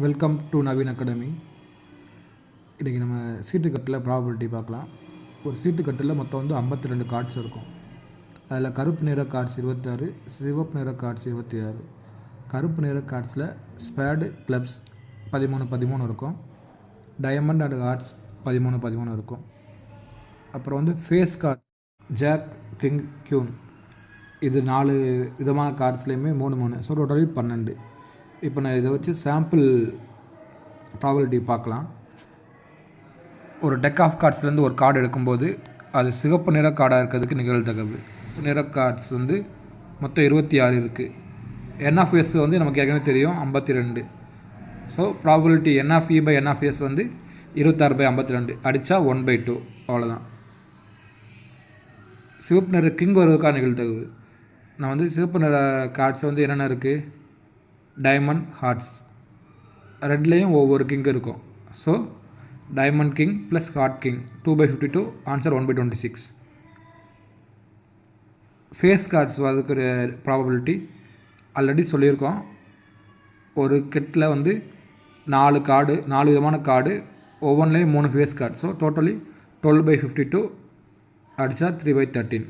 Welcome to Naveen academy இன்றைக்கி நம்ம சீட்டு கட்டில் ப்ராபபிலிட்டி பார்க்கலாம். ஒரு சீட்டு கட்டில் மொத்தம் வந்து ஐம்பத்தி ரெண்டு கார்ட்ஸ் இருக்கும். அதில் கருப்பு நிற கார்ட்ஸ் இருபத்தாறு சிவப்பு நிற கார்ட்ஸ் இருபத்தி ஆறு கருப்பு நிற கார்ட்ஸில் ஸ்பேடு கிளப்ஸ் பதிமூணு பதிமூணு இருக்கும். டயமண்ட் அண்ட் கார்ட்ஸ் பதிமூணு பதிமூணு இருக்கும். அப்புறம் வந்து face card jack king queen இது நாலு விதமான கார்ட்ஸ்லேயுமே மூணு மூணு. ஸோ டோட்டலி பன்னெண்டு. இப்போ நான் இதை வச்சு சாம்பிள் ப்ராபபிலிட்டி பார்க்கலாம். ஒரு டெக் ஆஃப் கார்ட்ஸ்லேருந்து ஒரு கார்டு எடுக்கும்போது அது சிவப்பு நிற கார்டாக இருக்கிறதுக்கு நிகழ்தகவு. நிற கார்ட்ஸ் வந்து மொத்தம் இருபத்தி ஆறு இருக்குது என்ஆஃப்எஸ் வந்து நமக்கு ஏற்கனவே தெரியும் ஐம்பத்தி ரெண்டு. So probability n of E by n of S வந்து இருபத்தாறு பை ஐம்பத்தி ரெண்டு. அடித்தா ஒன் பை டூ அவ்வளோதான் சிவப்பு நிற கிங் வருவதற்கான நிகழ்தகவு. நான் வந்து சிவப்பு நிற கார்ட்ஸ் வந்து என்னென்ன இருக்குது டைமண்ட் ஹார்ட்ஸ் ரெட்லேயும் ஒவ்வொரு கிங் இருக்கும். So diamond king plus heart king two by fifty two answer one by twenty six face cards வரதுக்கு ப்ராபபிலிட்டி ஆல்ரெடி சொல்லியிருக்கோம். ஒரு கிட்டில் வந்து நாலு கார்டு நாலு விதமான கார்டு ஒவ்வொன்றிலையும் மூணு face card so totally twelve by fifty two அடித்தா த்ரீ பை தேர்ட்டின்